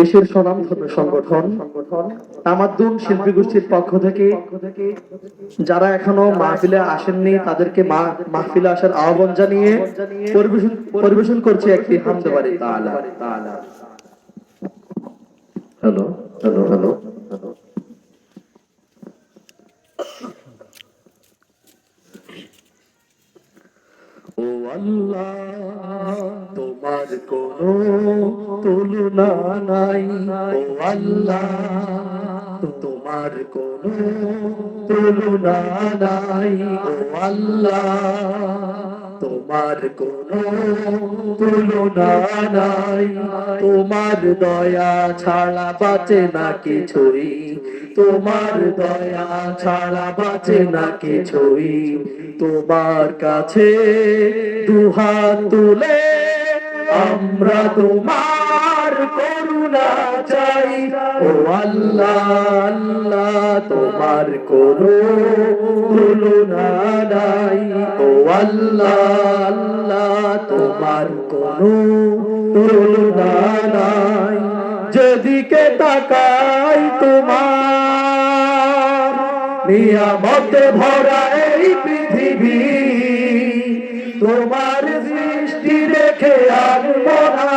দেশের স্বনামধন্য সংগঠন, তামাদ্দুন শিল্পী গোষ্ঠীর পক্ষ থেকে, যারা এখনও মাহফিলে আসেননি, তাদেরকে মাহফিলে আসার আহ্বান জানিয়ে পরিবেশন পরিবেশন করছে একটি হামদে বাড়ি তাআলা হ্যালো হ্যালো হ্যালো। ও আল্লাহ, তোমার কোনো তুলনা নাই। আল্লাহ, তোমার কোনো তুলনা নাই। আল্লাহ, তোমার কোনো তুলনা নাই। তোমার দয়া ছাড়া বাঁচে না কিছুই। তোমার দয়া ছাড়া বাঁচে না কিছুই। তোমার কাছে দুহাত তুলে আমরা তোমার করুণা চাই ও আল্লাহ আল্লাহ, তোমার কোনো তুলনা নাই। ও আল্লাহ আল্লাহ, তোমার কোনো তুলনা নাই। যেদিকে তাকাই তোমার নিয়ামতে ভরা এই পৃথিবী, তোমার সৃষ্টি দেখে আর মনা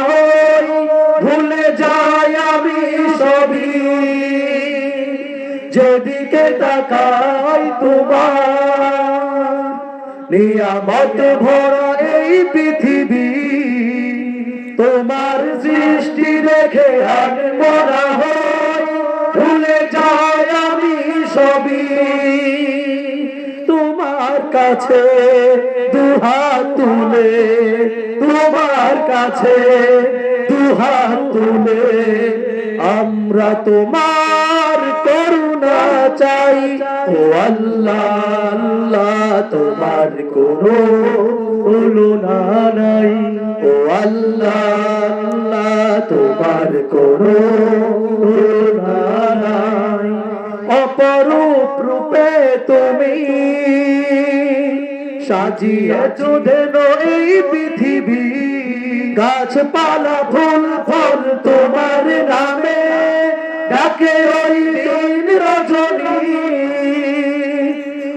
যেদিকে তাকাই তোমার। ভরা এই পৃথিবী, তোমার সৃষ্টি দেখে মনা হয় ভুলে যায় আমি সবই। তোমার কাছে দুহাত তুলে, তোমার কাছে দুহাত তুলে, আমরা তোমার করুণা চাই। ও আল্লাহ আল্লাহ, তোমার কোনো তুলনা নাই। ও আল্লাহ আল্লাহ, তোমার কোনো তুলনা নাই। অপরূপ রূপে তুমি সাজিয়েছ দেন এই পৃথিবী। গাছপালা, ফুল, ফল তোমার নামে ডাকে ওই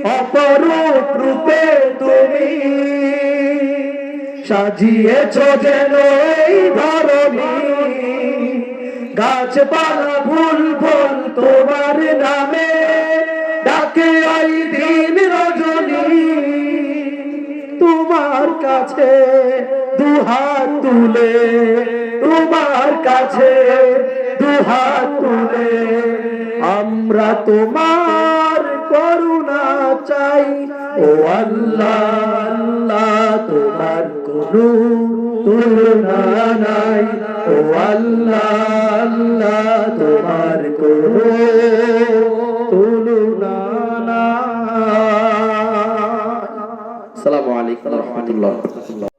অপরূপ রূপে তুমি সাজিয়েছ যেন এই ধরনী গাছপালা, ফুল, ফল তোমার নামে ডাকে ওই দিন রজনী। তোমার কাছে দুহাত তুলে, তোমার কাছে দুহাত তুলে আমরা তোমার করুণা চাই। ও আল্লাহ আল্লাহ, তোমার কোনো তুলনা নাই। ও আল্লাহ আল্লাহ, তোমার কোনো তুলনা নাই। আলাইকুম রহমতুল্লাহ।